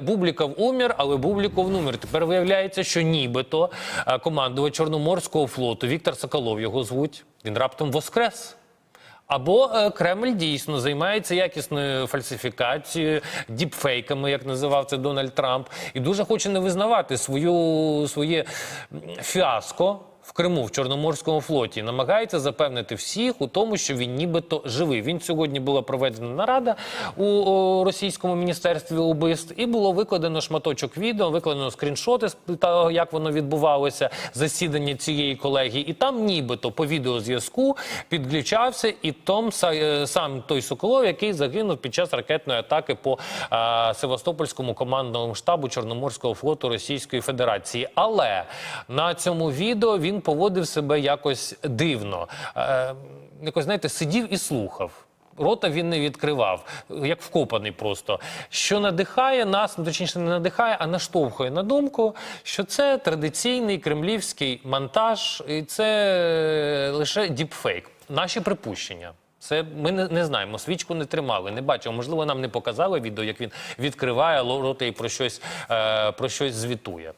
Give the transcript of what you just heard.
Бубліков умер, але Бубліков номер. Тепер виявляється, що нібито е, командувач Чорноморського флоту Віктор Соколов його звуть. Він раптом воскрес. Або е, Кремль дійсно займається якісною фальсифікацією, діпфейками, як називав це Дональд Трамп, і дуже хоче не визнавати свою, своє фіаско. В Криму в Чорноморському флоті намагається запевнити всіх у тому, що він нібито живий. Він сьогодні була проведена нарада у російському міністерстві убивств, і було викладено шматочок відео, викладено скріншоти з того, як воно відбувалося, засідання цієї колегії. І там, нібито по відеозв'язку підключався і Том е, сам той Соколов, який загинув під час ракетної атаки по е, Севастопольському командному штабу Чорноморського флоту Російської Федерації. Але на цьому відео він поводив себе якось дивно. Е, якось, знаєте, сидів і слухав. Рота він не відкривав, як вкопаний просто. Що надихає нас, ну точніше, не надихає, а наштовхує на думку, що це традиційний кремлівський монтаж, і це лише діпфейк. Наші припущення. Це ми не, не знаємо. Свічку не тримали, не бачимо. Можливо, нам не показали відео, як він відкриває рота і про щось, е, про щось звітує.